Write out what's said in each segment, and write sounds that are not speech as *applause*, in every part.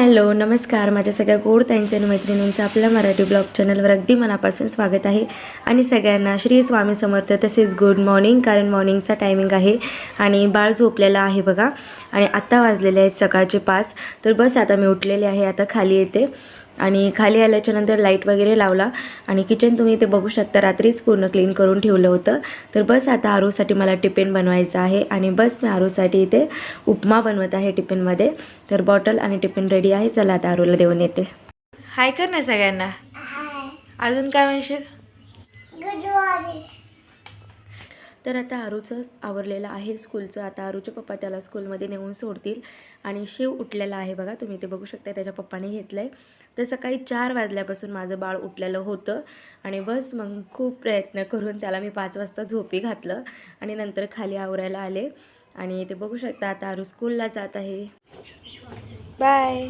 Hello नमस्कार. माझ्या सगळ्या गोड ताईंचे आणि मैत्रिणींचं आपल्या मराठी ब्लॉग चॅनलवर अगदी मनापासून स्वागत आहे. आणि सगळ्यांना श्री स्वामी समर्थ तसेच गुड मॉर्निंग कारण मॉर्निंगचा टायमिंग आहे आणि बाळ झोपलेला आहे बघा. आणि आत्ता वाजलेले आहेत सकाळचे पाच. तर बस आता मी उठलेले आहे आता खाली येते. आणि खाली आल्याच्यानंतर लाइट वगैरे लावला. आणि किचन तुम्ही इथे बघू शकता रात्रीच पूर्ण क्लीन करून ठेवलं होतं. तर बस आता आरूसाठी मला टिफिन बनवायचा आहे. आणि बस मी आरूसाठी इथे उपमा बनवत आहे टिफिनमध्ये तर बॉटल आणि टिफिन रेडी आहे. चला आता आरूला देऊन येते. हाय कर ना सगळ्यांना अजून काय म्हणशील? तर आता आरूचं आवरलेलं आहे स्कूलचं. आता आरूचे पप्पा त्याला स्कूलमध्ये नेऊन सोडतील आणि शिव उठलेला आहे बघा. तुम्ही ते बघू शकता त्याच्या पप्पाने घेतलं आहे तर सकाळी चार वाजल्यापासून माझं बाळ उठलेलं होतं आणि बस मग खूप प्रयत्न करून त्याला मी पाच वाजता झोपी घातलं आणि नंतर खाली आवरायला आले. आणि ते बघू शकता आता आरू स्कूलला जात आहे. बाय.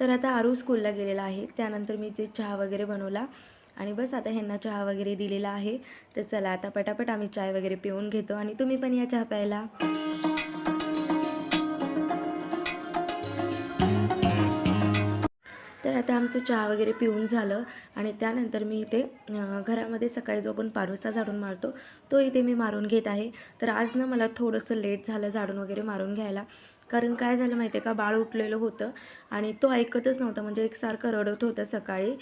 तर आता आरू स्कूलला गेलेला आहे. त्यानंतर मी ते चहा वगैरे बनवला आणि बस आता ह्यांना चहा वगैरे दिलेला आहे. तर चला आता पटापट आम्ही चाय वगैरे पिऊन घेतो आणि तुम्ही पण या चहा प्यायला. तर आता आमचं चहा वगैरे पिऊन झालं आणि त्यानंतर मी इथे घरामध्ये सकाळी जो आपण पारोसा झाडून मारतो तो इथे मी मारून घेत आहे. तर आज ना मला थोडंसं लेट झालं झाडून वगैरे मारून घ्यायला. कारण काय झालं माहिती आहे का? बाळ उठलेलं होतं आणि तो ऐकतच नव्हता. म्हणजे एकसारखं रडत होता सकाळी.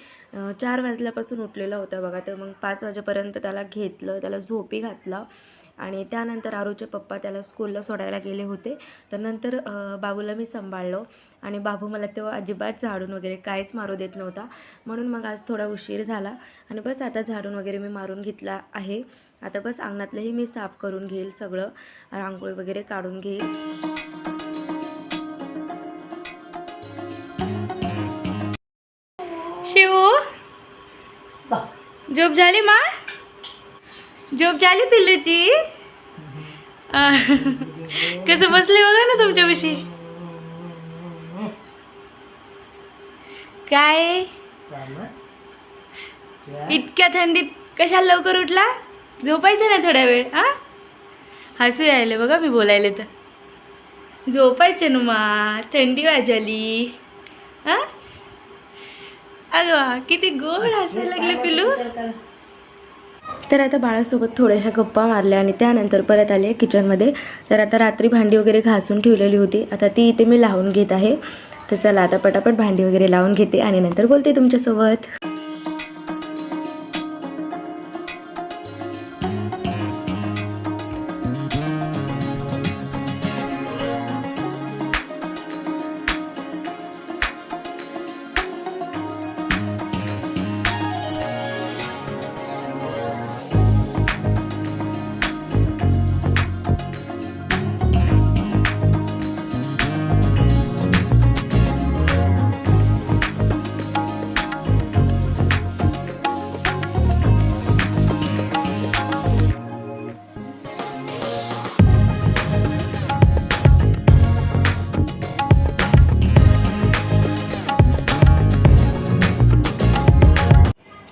चार वाजल्यापासून उठलेला होता बघा. तर मग पाच वाजेपर्यंत त्याला घेतलं त्याला झोपी घातलं आणि त्यानंतर आरूचे पप्पा त्याला स्कूलला सोडायला गेले होते. तर नंतर बाबूला मी सांभाळलो आणि बाबू मला तेव्हा अजिबात झाडून वगैरे काहीच मारू देत नव्हता. म्हणून मग आज थोडा उशीर झाला आणि बस आता झाडून वगैरे मी मारून घेतला आहे. आता बस अंगणातलंही मी साफ करून घेईल सगळं. रांगोळी वगैरे काढून घेईल. शिवू? झोप झाली मा? झोप झाली पिल्लूची? कसं बसले बघा ना तुमच्यापाशी. काय? इतक्या थंडीत कशाला लवकर उठला? झोपायचं ना थोडा वेळ हा हसू यायले बघा मी बोलायले तर. झोपायचं ना मा थंडी वाजली हा अगं वा, किती गोड हसायला लागले पिलू तर आता बाळासोबत थोड्याशा गप्पा मारल्या आणि त्यानंतर परत आले किचनमध्ये तर आता रात्री भांडी वगैरे घासून ठेवलेली होती. आता ती इथे मी लावून घेत आहे. तर चला आता पटापट भांडी वगैरे लावून घेते आणि नंतर बोलते तुमच्यासोबत.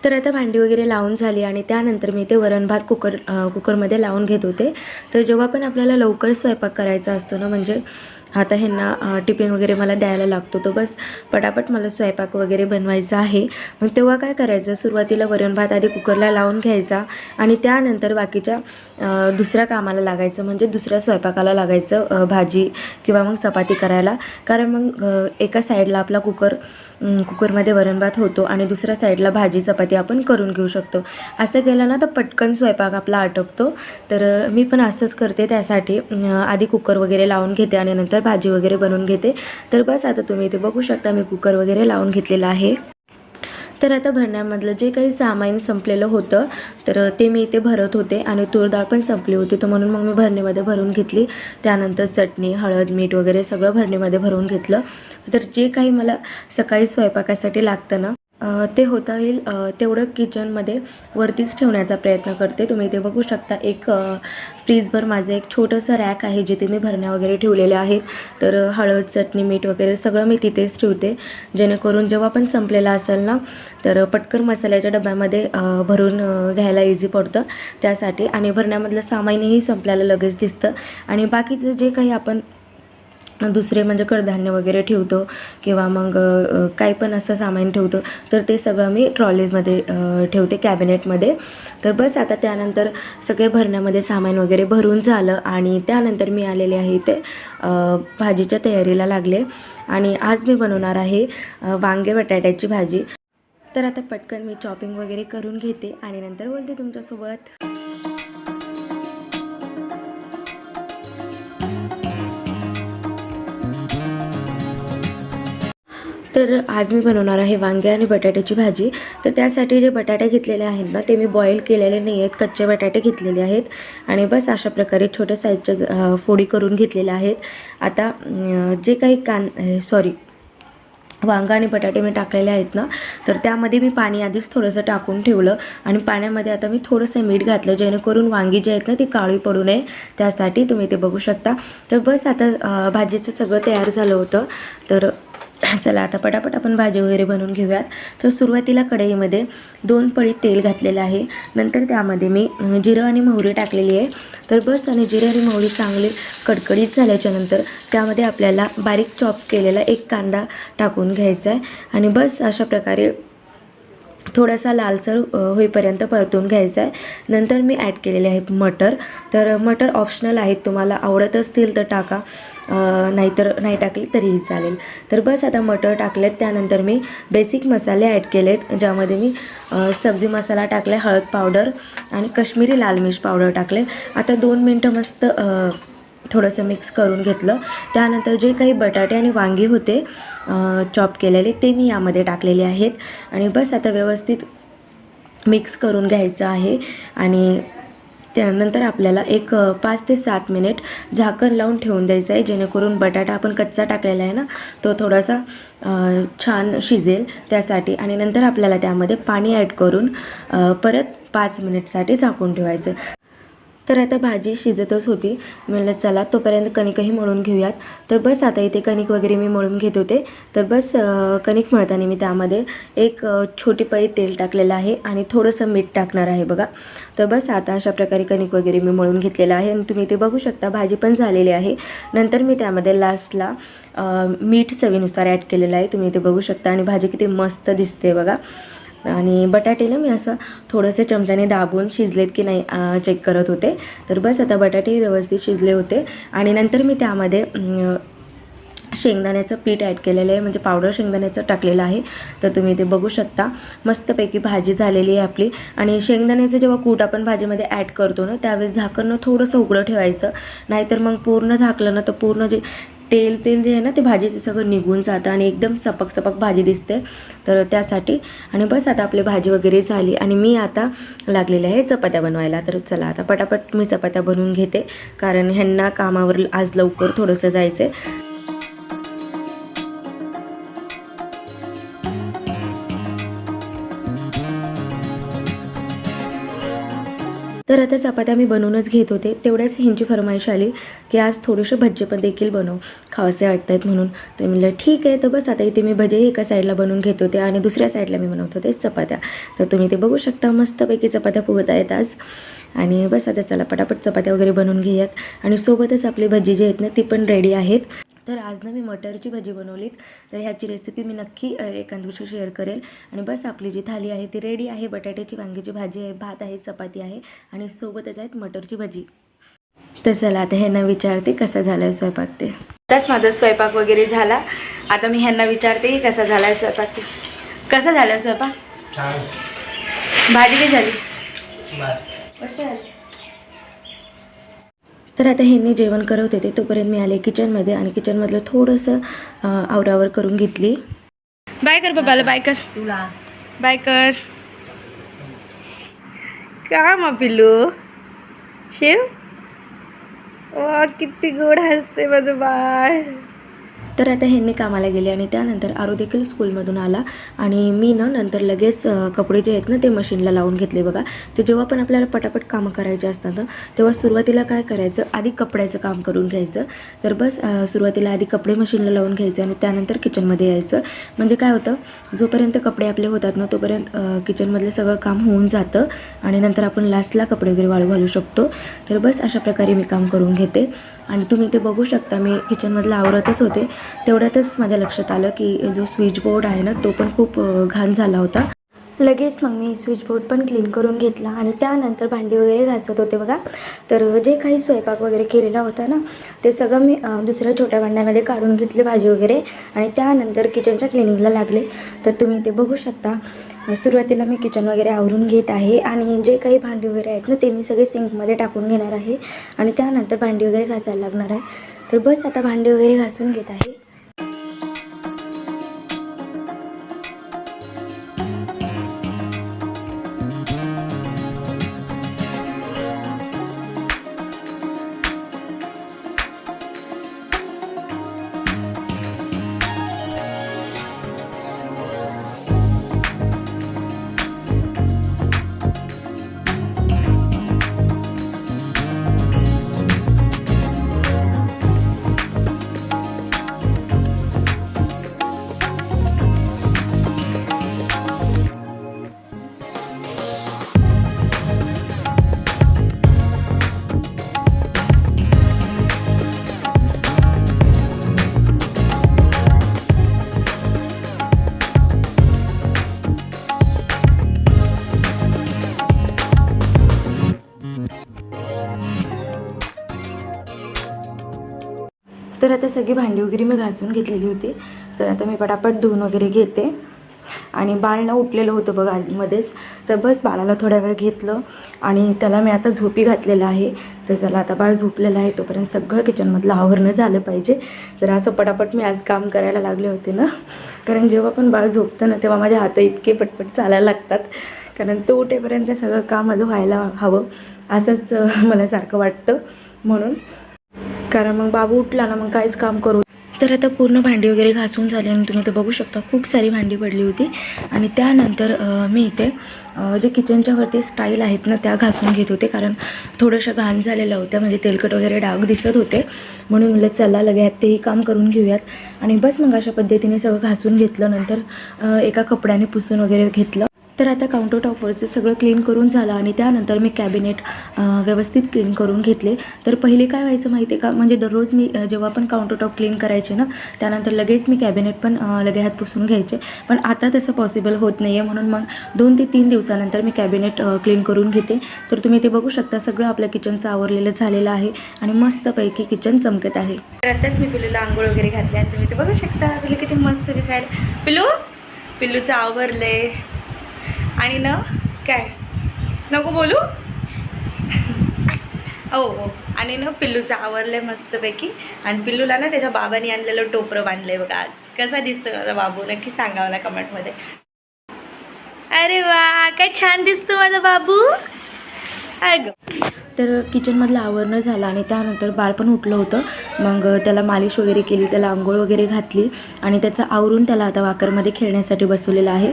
तर आता भांडी वगैरे लावून झाली आणि त्यानंतर मी ते वरण भात कुकर कुकरमध्ये लावून घेत होते. तर जेव्हा पण आपल्याला लवकर स्वयंपाक करायचा असतो ना म्हणजे आता ह्यांना टिफिन वगैरे मला द्यायला लागतो तो बस. पटापट मला स्वयंपाक वगैरे बनवायचा आहे. मग तेव्हा काय करायचं? सुरुवातीला वरण भात आधी कुकरला लावून घ्यायचा आणि त्यानंतर बाकीच्या दुसऱ्या कामाला लागायचं. म्हणजे दुसऱ्या स्वयंपाकाला लागायचं भाजी किंवा मग चपाती करायला. कारण मग एका साईडला आपला कुकर कुकरमध्ये वरण भात होतो आणि दुसऱ्या साईडला भाजी चपाती आपण करून घेऊ शकतो. असं केलं ना तर पटकन स्वयंपाक आपला आटपतो. तर मी पण असंच करते त्यासाठी. आधी कुकर वगैरे लावून घेते आणि नंतर भाजी वगैरे बनवून घेते. तर बस आता तुम्ही इथे बघू शकता मी कुकर वगैरे लावून घेतलेला आहे. तर आता भरण्यामधलं जे काही सामान संपलेलं होतं तर ते मी इथे भरत होते आणि तूर डाळ पण संपली होती. तर म्हणून मग मी भरणीमध्ये भरून घेतली. त्यानंतर चटणी हळद मीठ वगैरे सगळं भरणीमध्ये भरून घेतलं. तर जे काही मला सकाळी स्वयंपाकासाठी लागतं ना ते होता येईल तेवढं किचनमध्ये वरतीच ठेवण्याचा प्रयत्न करते. तुम्ही इथे बघू शकता एक फ्रीजभर माझं एक छोटंसं रॅक आहे जिथे मी भरण्या वगैरे ठेवलेल्या आहेत. तर हळद चटणी मीठ वगैरे सगळं मी तिथेच ठेवते. जेणेकरून जेव्हा पण संपलेलं असेल ना तर पटकन मसाल्याच्या डब्यामध्ये भरून घ्यायला इझी पडतं. त्यासाठी आणि भरण्यामधलं सामानही संपल्याला लगेच दिसतं. आणि बाकीचं जे काही आपण दुसरे म्हणजे कडधान्य वगैरे ठेवतो किंवा मग काही पण असं सामान ठेवतो तर ते सगळं मी ट्रॉलीजमध्ये ठेवते कॅबिनेटमध्ये. तर बस आता त्यानंतर सगळे भरण्यामध्ये सामान वगैरे भरून झालं आणि त्यानंतर मी आलेले आहे ते भाजीच्या तयारीला लागले. आणि आज मी बनवणार आहे वांगे बटाट्याची भाजी. तर आता पटकन मी चॉपिंग वगैरे करून घेते आणि नंतर बोलते तुमच्यासोबत. तर आज मी बनवणार आहे वांगे आणि बटाट्याची भाजी. तर त्यासाठी जे बटाटे घेतलेले आहेत ना ते मी बॉईल केलेले नाही आहेत. कच्चे बटाटे घेतलेले आहेत. आणि बस अशा प्रकारे छोट्या साईजच्या फोडी करून घेतलेल्या आहेत. आता जे काही कान सॉरी वांगा आणि बटाटे मी टाकलेले आहेत ना तर त्यामध्ये मी पाणी आधीच थोडंसं टाकून ठेवलं. आणि पाण्यामध्ये आता मी थोडंसं मीठ घातलं जेणेकरून वांगी जे आहेत ना ती काळी पडू नये. त्यासाठी तुम्ही ते बघू शकता. तर बस आता भाजीचं सगळं तयार झालं होतं. तर चला आता पटापट आपण भाजी वगैरे बनवून घेऊयात. तर सुरुवातीला कढईमध्ये दोन पळी तेल घातलेलं आहे. नंतर त्यामध्ये मी जिरं आणि मोहरी टाकलेली आहे. तर बस आणि जिरं आणि मोहरी चांगली कडकडीत झाल्याच्यानंतर त्यामध्ये आपल्याला बारीक चॉप केलेला एक कांदा टाकून घ्यायचा आहे. आणि बस अशा प्रकारे थोडासा लालसर होईपर्यंत परतून घ्यायचा आहे. नंतर मी ॲड केलेले आहेत मटर. तर मटर ऑप्शनल आहेत. तुम्हाला आवडत असतील तर टाका. नाहीतर नाही टाकले तरीही चालेल. तर बस आता मटर टाकलेत. त्यानंतर मी बेसिक मसाले ॲड केलेत ज्यामध्ये मी सब्जी मसाला टाकला हळद पावडर आणि कश्मीरी लाल मिर्च पावडर टाकले. आता दोन मिनटं मस्त थोडंसं मिक्स करून घेतलं. त्यानंतर जे काही बटाटे आणि वांगी होते चॉप केलेले ते मी यामध्ये टाकलेले आहेत. आणि बस आता व्यवस्थित मिक्स करून घ्यायचं आहे. आणि त्यानंतर आपल्याला एक पाच ते सात मिनिट झाकण लावून ठेवून द्यायचं आहे जेणेकरून बटाटा आपण कच्चा टाकलेला आहे ना तो थोडासा छान शिजेल त्यासाठी. आणि नंतर आपल्याला त्यामध्ये पाणी ॲड करून परत पाच मिनिटसाठी झाकून ठेवायचं. तर आता भाजी शिजतच होती. म्हणलं चला तोपर्यंत कणिकही मळून घेऊयात. तर बस आता इथे कणिक वगैरे मी मळून घेत होते. तर बस कणिक मळताना मी त्यामध्ये एक छोटी पळी तेल टाकलेलं आहे आणि थोडंसं मीठ टाकणार आहे बघा. तर बस आता अशा प्रकारे कणिक वगैरे मी मळून घेतलेलं आहे आणि तुम्ही ते बघू शकता भाजी पण झालेली आहे. नंतर मी त्यामध्ये लास्टला मीठ चवीनुसार ॲड केलेलं आहे. तुम्ही ते बघू शकता आणि भाजी किती मस्त दिसते बघा. आणि बटाटेला मी असं थोडंसं चमच्याने दाबून शिजलेत की नाही चेक करत होते. तर बस आता बटाटे व्यवस्थित शिजले होते. आणि नंतर मी त्यामध्ये शेंगदाण्याचं पीठ ॲड केलेलं आहे. म्हणजे पावडर शेंगदाण्याचं टाकलेलं आहे. तर तुम्ही ते बघू शकता. मस्तपैकी भाजी झालेली आहे आपली. आणि शेंगदाण्याचं जेव्हा कूट आपण भाजीमध्ये ॲड करतो ना त्यावेळेस झाकणं थोडंसं उघडं ठेवायचं. नाहीतर मग पूर्ण झाकलं ना तर पूर्ण जे तेल तेल जे आहे ना ते भाजीचं सगळं निघून जातं आणि एकदम सपक सपक भाजी दिसते. तर त्यासाठी आणि बस आता आपली भाजी वगैरे झाली आणि मी आता लागलेले आहे चपात्या बनवायला. तर चला आता पटापट मी चपात्या बनवून घेते. कारण ह्यांना कामावर आज लवकर थोडंसं जायचं आहे तर आता चपात्या मी बनवूनच घेत होते. तेवढ्याच ह्यांची फरमाईश आली की आज थोडेसे भज्जे पण देखील बनव. खावसे वाटत आहेत म्हणून. तर म्हणलं ठीक आहे तर बस आता इथे मी भजेही एका साईडला बनवून घेत होते आणि दुसऱ्या साईडला मी बनवत होते चपात्या. तर तुम्ही ते बघू शकता मस्तपैकी चपात्या पोहत आहेत आज. आणि बस आता चला पटापट चपात्या वगैरे बनवून घेऊयात. आणि सोबतच आपली भजी जी आहेत ना ती पण रेडी आहेत. तर आज ना मी मटरची भजी बनवलीत. तर ह्याची रेसिपी मी नक्की अ, एका दिवशी शेअर करेल. आणि बस आपली जी थाली आहे ती रेडी आहे. बटाट्याची वांग्याची भाजी आहे भात आहे चपाती आहे आणि सोबतच आहेत मटरची भजी. तर चला आता ह्यांना विचारते कसा झाला आहे स्वयंपाक ते. आताच माझा स्वयंपाक वगैरे झाला. आता मी ह्यांना विचारते की कसा झाला आहे स्वयंपाक ते. कसा झाला स्वयंपाक? भाजी काय झाली? मस्त झाली. तर आता ह्यांनी जेवण करत होते तोपर्यंत मी आले किचनमध्ये आणि किचनमधलं थोडंसं आवरावर करून घेतली. बाय कर बाबाला बाय कर. तुला. बाय कर. का मग पिल्लू. शिव. किती गोड हसते माझं बाळ. तर आता ह्यांनी कामाला गेले आणि त्यानंतर आरो देखील स्कूलमधून आला. आणि मी ना नंतर लगेच कपडे जे आहेत ना ते मशीनला लावून घेतले बघा. तर जेव्हा पण आपल्याला पटापट कामं करायचे असतात ना, तेव्हा सुरुवातीला काय करायचं? आधी कपड्याचं काम करून घ्यायचं. तर बस सुरुवातीला आधी कपडे मशीनला लावून घ्यायचे आणि त्यानंतर किचनमध्ये यायचं. म्हणजे काय होतं? जोपर्यंत कपडे आपले होतात ना तोपर्यंत किचनमधलं सगळं काम होऊन जातं आणि नंतर आपण लास्टला कपडे वगैरे वाळू घालू शकतो. तर बस अशा प्रकारे मी काम करून घेते. आणि तुम्ही ते बघू शकता मी किचनमधलं आवरतच होते. तेवढ्यातच माझ्या लक्षात आलं की जो स्विच बोर्ड आहे ना तो पण खूप घाण झाला होता. लगेच मग मी स्विच बोर्ड पण क्लीन करून घेतला आणि त्यानंतर भांडी वगैरे घासत होते बघा. तर जे काही स्वयंपाक वगैरे केलेला होता ना ते सगळं मी दुसऱ्या छोट्या भांड्यामध्ये काढून घेतले भाजी वगैरे. आणि त्यानंतर किचनच्या क्लिनिंगला लागले. तर तुम्ही ते बघू शकता. सुरुवातीला मी किचन वगैरे आवरून घेत आहे आणि जे काही भांडी वगैरे आहेत ना ते मी सगळे सिंकमध्ये टाकून घेणार आहे आणि त्यानंतर भांडी वगैरे घासायला लागणार आहे. तर बस आता भांडी वगैरे घासून घेत आहे. आता सगळी भांडी वगैरे मी घासून घेतलेली होती. तर आता मी पटापट धुवून वगैरे घेते. आणि बाळ न उठलेलं होतं बघ आधीमध्येच. तर बस बाळाला थोड्या वेळ घेतलं आणि त्याला मी आता झोपी घातलेलं आहे. तर चला आता बाळ झोपलेलं आहे. तोपर्यंत सगळं किचनमधलं आवरणं झालं पाहिजे. तर असं पटापट मी आज काम करायला लागले होते ना. कारण जेव्हा पण बाळ झोपतं ना तेव्हा माझ्या हात इतके पटपट चालायला लागतात. कारण तो उठेपर्यंत सगळं काम माझं व्हायला हवं. असंच मला सारखं वाटतं. म्हणून कारण मग बाबू उठला ना मग काहीच काम करू. तर आता पूर्ण भांडी वगैरे घासून झाली आणि तुम्ही तर बघू शकता खूप सारी भांडी पडली होती. आणि त्यानंतर मी इथे जे किचनच्या वरती स्टाईल आहेत ना त्या घासून घेत होते. कारण थोडंशा घाण झालेल्या होत्या म्हणजे तेलकट वगैरे डाग दिसत होते. म्हणून म्हणलं चला लगेच तेही काम करून घेऊयात. आणि बस मग अशा पद्धतीने सगळं घासून घेतलं. नंतर एका कपड्याने पुसून वगैरे घेतलं. तर आता काउंटर टॉपवरचं सगळं क्लीन करून झालं आणि त्यानंतर मी कॅबिनेट व्यवस्थित क्लीन करून घेतले. तर पहिले काय व्हायचं माहिती आहे का? म्हणजे दररोज मी जेव्हा पण काउंटर टॉप क्लीन करायचे ना त्यानंतर लगेच मी कॅबिनेट पण लगे हात पुसून घ्यायचे. पण आता तसं पॉसिबल होत नाही आहे म्हणून मग दोन ते तीन दिवसानंतर मी कॅबिनेट क्लीन करून घेते. तर तुम्ही ते बघू शकता. सगळं आपल्या किचनचं आवरलेलं झालेलं आहे आणि मस्तपैकी किचन चमकत आहे. तर आताच मी पिलूला आंघोळ वगैरे घातली आणि तुम्ही ते बघू शकता. पिलू किती मस्त दिसायला. पिलू? आवरलं आहे आणि न काय? नको बोलू? हो हो. आणि ना पिल्लूचं आवरलं मस्तपैकी. आणि पिल्लूला ना त्याच्या बाबांनी आणलेलं टोपरं बांधलंय बघा आज. कसा दिसतो माझा बाबू? नक्की सांगा मला कमेंटमध्ये अरे वा काय छान दिसतो माझा बाबू. तर किचनमधलं आवरणं झालं आणि त्यानंतर बाळ पण उठलं होतं. मग त्याला मालिश वगैरे केली त्याला आंघोळ वगैरे घातली आणि त्याचं आवरून त्याला आता वाकरमध्ये खेळण्यासाठी बसवलेलं आहे.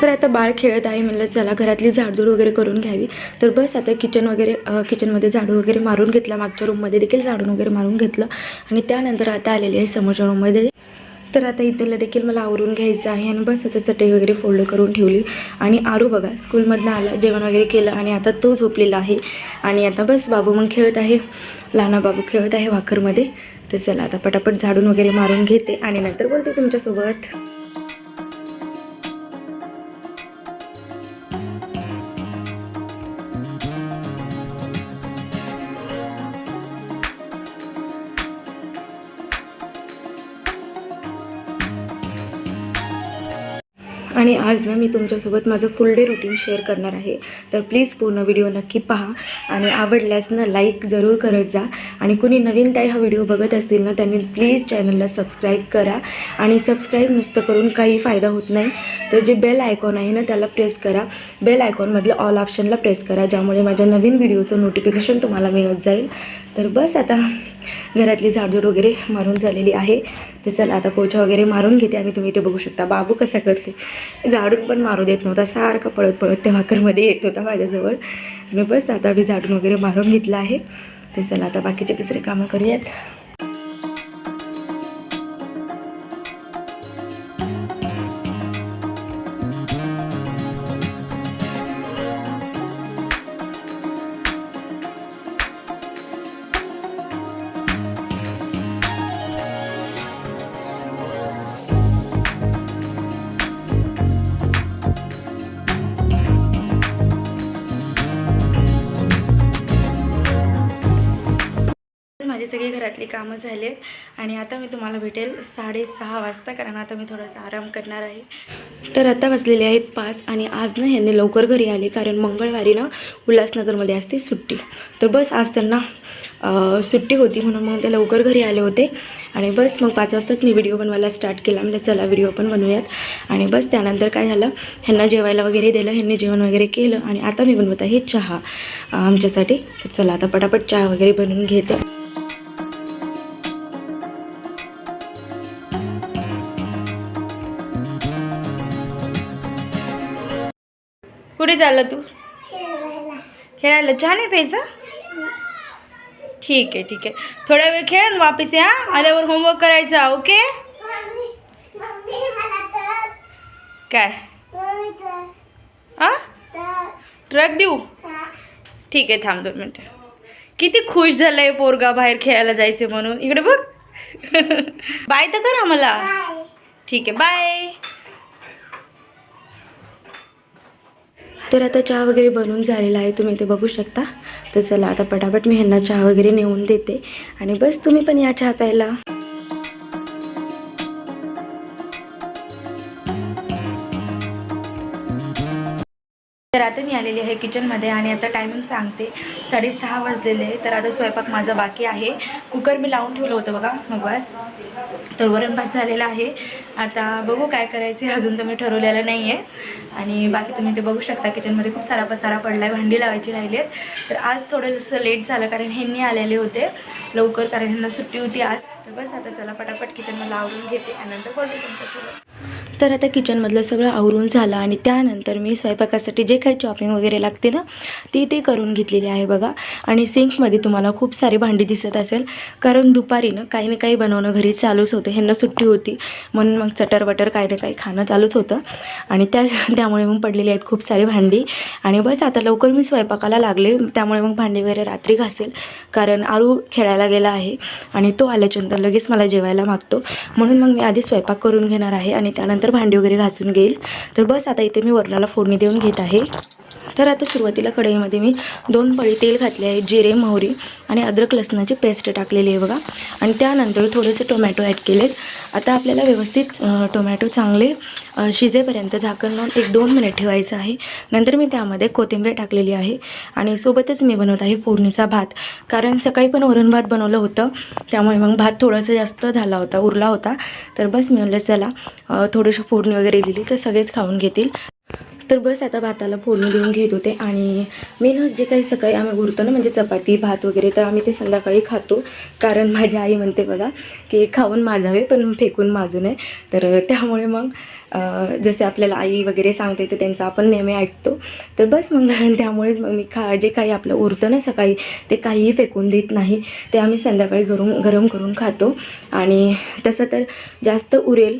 तर आता बाळ खेळत आहे म्हणलं चला घरातली झाडझूड वगैरे करून घ्यावी. तर बस आता किचन वगैरे किचनमध्ये झाडू वगैरे मारून घेतला मागच्या रूममध्ये देखील झाडून वगैरे मारून घेतलं. आणि त्यानंतर आता आलेली आहे समोरच्या रूममध्ये तर आता इथलं देखील मला आवरून घ्यायचं आहे आणि बस आता चटई वगैरे फोल्ड करून ठेवली. आणि आरू बघा स्कूलमधनं आला जेवण वगैरे केलं आणि आता तो झोपलेला आहे. आणि आता बस बाबू मग खेळत आहे. लहाना बाबू खेळत आहे वाखरमध्ये तर चला आता पटापट झाडून वगैरे मारून घेते आणि नंतर बोलते तुमच्यासोबत. आणि आज ना मी तुमच्यासोबत माझं फुल डे रुटीन शेअर करणार आहे. तर प्लीज पूर्ण व्हिडिओ नक्की पहा आणि आवडल्यास ना लाईक जरूर करत जा. आणि कुणी नवीन काही हा व्हिडिओ बघत असतील ना त्यांनी प्लीज चॅनलला सबस्क्राईब करा. आणि सबस्क्राईब नुसतं करून काही फायदा होत नाही. तर जे बेल आयकॉन आहे ना त्याला प्रेस करा. बेल आयकॉनमधलं ऑल ऑप्शनला प्रेस करा ज्यामुळे माझ्या नवीन व्हिडिओचं नोटिफिकेशन तुम्हाला मिळत जाईल. तर बस आता. घरातली झाडझूड वगैरे मारून झालेली आहे. तर चला आता पोछा वगैरे मारून घेते आणि तुम्ही ते बघू शकता बाबू कसा करते. झाडून पण मारू देत नव्हता सारखा पळत पळत त्या वाकरमध्ये येत होता माझ्याजवळ. मी बस आता मी झाडून वगैरे मारून घेतलं आहे. तर चला आता बाकीचे दुसरे कामं करूयात. सगळी कामं झाली आहेत. आणि आता मी तुम्हाला भेटेल साडेसहा वाजता कारण आता मी थोडासा आराम करणार आहे. तर आता वाजलेले आहेत पाच आणि आज ना ह्यांनी लवकर घरी आले कारण मंगळवारी ना उल्हासनगरमध्ये असते सुट्टी. तर बस आज त्यांना सुट्टी होती म्हणून मग ते लवकर घरी आले होते. आणि बस मग पाच वाजताच मी व्हिडिओ बनवायला स्टार्ट केला. म्हणजे चला व्हिडिओ पण बनवूयात. आणि बस त्यानंतर काय झालं ह्यांना जेवायला वगैरे दिलं ह्यांनी जेवण वगैरे केलं. आणि आता मी बनवत आहे चहा आमच्यासाठी. तर चला आता पटापट चहा वगैरे बनवून घेते. कुठे चालला तू? खेळायला. चहा नाही प्यायचा ठीक आहे ठीक आहे. थोड्या वेळ खेळ वापस या आल्यावर होमवर्क करायचा ओके काय? आ? ट्रक देऊ? ठीक आहे थांब दोन मिनटं. किती खुश झालंय पोरगा बाहेर खेळायला जायचे म्हणून. इकडे बघ. *laughs* बाय तर करा मला. ठीक आहे बाय. तर आता चहा वगैरे बनवून झालेला आहे. तुम्ही ते बघू शकता. तर चला आता पटापट मी ह्यांना चहा वगैरे नेऊन देते. आणि बस तुम्ही पण या चहा प्यायला. तर आता मी आलेली आहे किचनमध्ये आणि आता टायमिंग सांगते. साडेसहा वाजलेले आहे तर आता स्वयंपाक माझा बाकी आहे. कुकर मी लावून ठेवलं होतं बघा मगवास. तर वरण भात झालेला आहे. आता बघू काय करायचे अजून तर मी ठरवलेलं नाही आहे आणि बाकी तुम्ही ते बघू शकता. किचनमध्ये खूप सारा पसारा पडला आहे भांडी लावायची राहिली आहेत तर आज थोडंसं लेट झालं कारण ह्यांनी आलेले होते. लवकर कारण ह्यांना सुट्टी होती आज. तर बस आता चला पटापट मला आवरून घेते आणि नंतर बोलते तुमच्यासोबत. तर आता किचनमधलं सगळं आवरून झालं आणि त्यानंतर मी स्वयंपाकासाठी जे काही चॉपिंग वगैरे लागते ना ती ते करून घेतलेली आहे बघा. आणि सिंकमध्ये तुम्हाला खूप सारी भांडी दिसत असेल कारण दुपारी ना काही ना काही बनवणं घरी चालूच होतं. ह्यांना सुट्टी होती म्हणून मग चटर वटर काही ना काही खाणं चालूच होतं. आणि त्या *laughs* त्यामुळे मग पडलेली आहेत खूप सारी भांडी. आणि बस आता लवकर मी स्वयंपाकाला लागले. त्यामुळे मग भांडी वगैरे रात्री घासेल कारण आरू खेळायला गेला आहे. आणि तो आल्याच्यानंतर लगेच मला जेवायला मागतो. म्हणून मग मी आधी स्वयंपाक करून घेणार आहे आणि त्यानंतर भांडी वगैरे घासून घेईल. तर बस आता इथे मी वरणाला फोडणी देऊन घेत आहे. तर आता सुरुवातीला कढईमध्ये मी दोन पळी तेल घातले आहे जिरे मोहरी आणि अद्रक लसणाची पेस्ट टाकलेली आहे बघा. आणि त्यानंतर थोडेसे टोमॅटो ॲड केलेत. आता आपल्याला व्यवस्थित टोमॅटो चांगले शिजेपर्यंत झाकण लावून एक दोन मिनिट ठेवायचं आहे. नंतर मी त्यामध्ये कोथिंबीर टाकलेली आहे आणि सोबतच मी बनवत आहे फोडणीचा भात. कारण सकाळी पण वरण भात बनवलं होतं त्यामुळे मग भात थोडासा जास्त झाला होता उरला होता. तर बस मी म्हणलं चला थोडीशी फोडणी वगैरे दिली तर सगळेच खाऊन घेतील. तर बस आता भाताला फोडणी देऊन घेत होते आणि मेनच जे काही सकाळी आम्ही उरतो ना म्हणजे चपाती भात वगैरे तर आम्ही ते संध्याकाळी खातो. कारण माझी आई म्हणते बघा की खाऊन माजावे पण फेकून माजू नये. तर त्यामुळे मग जसे आपल्याला आई वगैरे सांगते तर त्यांचं आपण नेहमी ऐकतो. तर बस मग *laughs* त्यामुळेच मग मी खा जे काही आपलं उरतं ना सकाळी ते काहीही फेकून देत नाही. ते आम्ही संध्याकाळी गरम गरम करून खातो. आणि तसं तर जास्त उरेल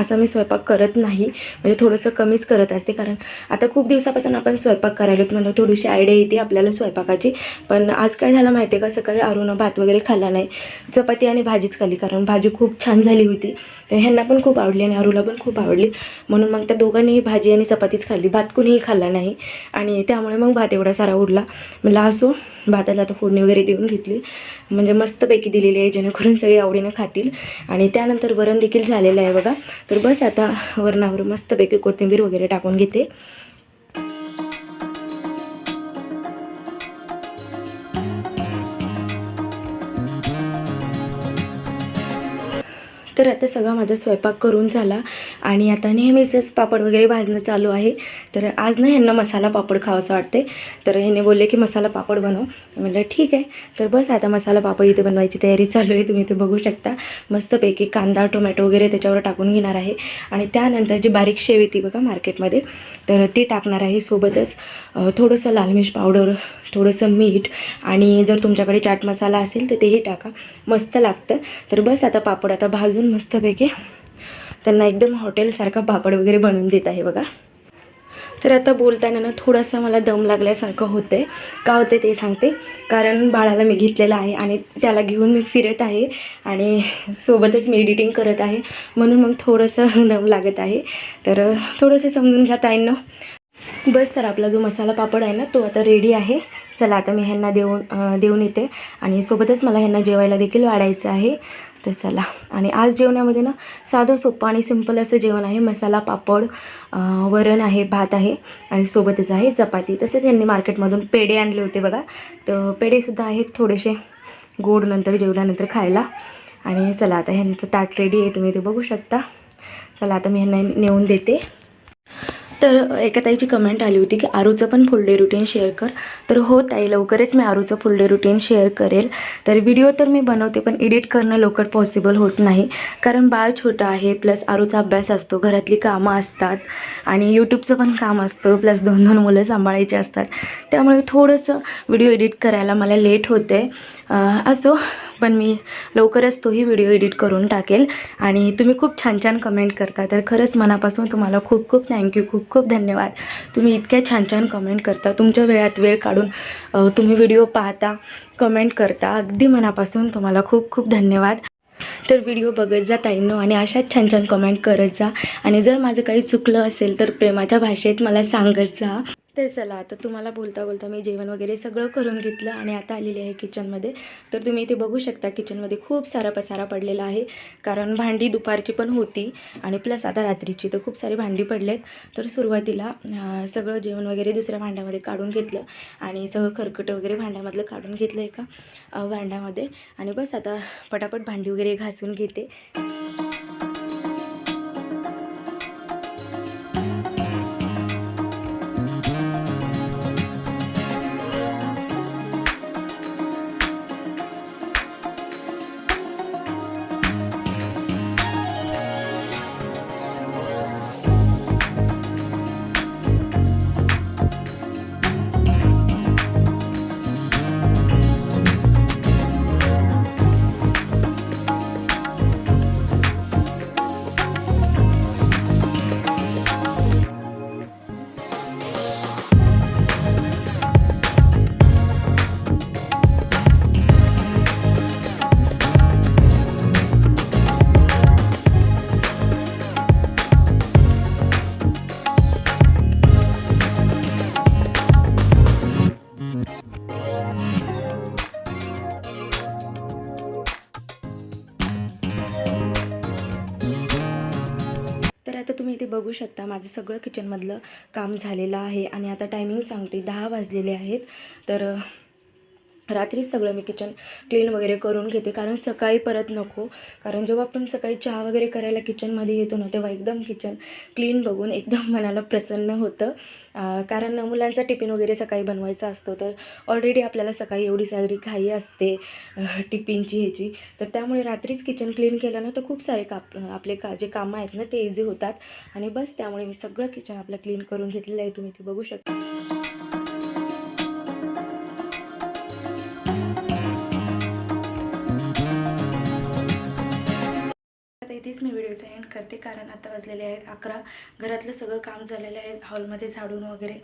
असा मी स्वयंपाक करत नाही. म्हणजे थोडंसं कमीच करत असते. कारण आता खूप दिवसापासून आपण स्वयंपाक करायला म्हणून थोडीशी आयडिया येते आपल्याला स्वयंपाकाची. पण आज काय झालं माहिती आहे का? सकाळी अरुणं भात वगैरे खाल्ला नाही. चपाती आणि भाजीच खाल्ली. कारण भाजी खूप छान झाली होती. तर ह्यांना पण खूप आवडली आणि अरुला पण खूप आवडली. म्हणून मग त्या दोघांनीही भाजी आणि चपातीच खाल्ली. भात कुणीही खाल्ला नाही. आणि त्यामुळे मग भात एवढा सारा उडला मला असो भाताला आता फोडणी वगैरे देऊन घेतली. म्हणजे मस्तपैकी दिलेली आहे. जेणेकरून सगळे आवडीनं खातील. आणि त्यानंतर वरण देखील झालेलं आहे बघा. तर बस आता वरणावर मस्तपैकी कोथिंबीर वगैरे टाकून घेते. तर आता सगळा माझा स्वयंपाक करून झाला. आणि आता नेहमीचंच पापड वगैरे भाजणं चालू आहे. तर आज ना ह्यांना मसाला पापड खावासा वाटते तर ह्याने बोलले की मसाला पापड बनव. म्हणलं ठीक आहे. तर बस आता मसाला पापड इथे बनवायची तयारी चालू आहे. तुम्ही इथे बघू शकता. मस्तपैकी कांदा टोमॅटो वगैरे त्याच्यावर टाकून घेणार आहे. आणि त्यानंतर जी बारीक शेव येते बघा मार्केटमध्ये. तर ती टाकणार आहे सोबतच थोडंसं लाल मिर्च पावडर थोडंसं मीठ. आणि जर तुमच्याकडे चाट मसाला असेल तर तेही टाका. मस्त लागतं. तर बस आता पापड आता भाजून मस्तपैकी त्यांना एकदम हॉटेलसारखा पापड वगैरे बनवून देत आहे बघा. तर आता बोलताना ना थोडासा मला दम लागल्यासारखं होतं आहे का होते ते सांगते. कारण बाळाला मी घेतलेलं आहे आणि त्याला घेऊन मी फिरत आहे आणि सोबतच मी एडिटिंग करत आहे. म्हणून मग थोडंसं *laughs* दम लागत आहे. तर थोडंसं समजून घ्या ताईंना. बस तर आपला जो मसाला पापड आहे ना तो आता रेडी आहे. चला आता मी ह्यांना देऊन देऊन येते. आणि सोबतच मला ह्यांना जेवायला देखील वाढायचं आहे. तर चला. आणि आज जेवणामध्ये ना साधं सोपं आणि सिंपल असं जेवण आहे. मसाला पापड वरण आहे भात आहे. आणि सोबतच आहे चपाती. तसेच यांनी मार्केटमधून पेढे आणले होते बघा. तर पेढेसुद्धा आहेत थोडेसे. गोड नंतर जेवल्यानंतर खायला. आणि चला आता ह्यांचं ताट रेडी आहे. तुम्ही ते बघू शकता. चला आता मी ह्यांना नेऊन देते. तर एका ताईची कमेंट आली होती की आरूचं पण फुल डे रुटीन शेअर कर. तर हो ताई लवकरच मी आरूचं फुल डे रुटीन शेअर करेल. तर व्हिडिओ तर मी बनवते पण एडिट करणं लवकर पॉसिबल होत नाही. कारण बाळ छोटं आहे प्लस आरूचा अभ्यास असतो घरातली कामं असतात आणि यूट्यूबचं पण काम असतं प्लस दोन दोन मुलं सांभाळायची असतात. त्यामुळे थोडंसं व्हिडिओ एडिट करायला मला लेट होते असो पण मी लवकरच तोही व्हिडिओ एडिट करून टाकेल. आणि तुम्ही खूप छान छान कमेंट करता. तर खरंच मनापासून तुम्हाला खूप खूप थँक्यू खूप खूप धन्यवाद. तुम्ही इतक्या छान छान कमेंट करता. तुमच्या वेळात वेळ काढून तुम्ही व्हिडिओ पाहता कमेंट करता. अगदी मनापासून तुम्हाला खूप खूप धन्यवाद. तर व्हिडिओ बघत जा ताईंनो आणि अशाच छान छान कमेंट करत जा. आणि जर माझं काही चुकलं असेल तर प्रेमाच्या भाषेत मला सांगत जा. तर चला आता तुम्हाला बोलता बोलता मी जेवण वगैरे सगळं करून घेतलं आणि आता आलेली आहे किचनमध्ये तर तुम्ही इथे बघू शकता किचनमध्ये खूप सारा पसारा पडलेला आहे कारण भांडी दुपारची पण होती आणि प्लस आता रात्रीची तर खूप सारी भांडी पडलेत. तर सुरुवातीला सगळं जेवण वगैरे दुसऱ्या भांड्यामध्ये काढून घेतलं आणि सगळं खरकटं वगैरे भांड्यामधलं काढून घेतलं एका भांड्यामध्ये. आणि बस आता पटापट भांडी वगैरे घासून घेते. बघू शकता माझं सगळं किचनमधलं काम झालेलं आहे आणि आता टायमिंग सांगते दहा वाजलेले आहेत. तर रात्रीच सगळं मी किचन क्लीन वगैरे करून घेते. कारण सकाळी परत नको. कारण जेव्हा आपण सकाळी चहा वगैरे करायला किचनमध्ये येतो ना तेव्हा एकदम किचन क्लीन बघून एकदम *laughs* मनाला प्रसन्न होतं. कारण मुलांचा टिफिन वगैरे सकाळी बनवायचा असतो तर ऑलरेडी आपल्याला सकाळी एवढी सारी घाई असते टिफिनची ह्याची. तर त्यामुळे रात्रीच किचन क्लीन केलं ना तर खूप सारे काप आपले का जे कामं आहेत ना ते इझी होतात. आणि बस त्यामुळे मी सगळं किचन आपलं क्लीन करून घेतलेलं आहे. तुम्ही ते बघू शकता. व्हिडिओचा एंड करते. कारण आता वाजलेले आहेत अकरा. घरातलं सगळं काम झालेलं आहे. हॉलमध्ये झाडून वगैरे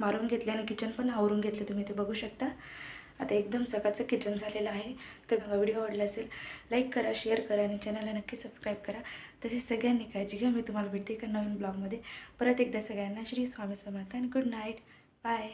मारून घेतले आणि किचन पण आवरून घेतलं. तुम्ही ते बघू शकता. आता एकदम सकाळचं किचन झालेलं आहे. तर व्हिडिओ आवडला असेल लाईक करा शेअर करा आणि चॅनलला नक्की सबस्क्राईब करा. तसेच सगळ्यांनी काळजी घ्या. मी तुम्हाला भेटते एका नवीन ब्लॉगमध्ये परत एकदा सगळ्यांना श्री स्वामी समर्थ आणि गुड नाईट बाय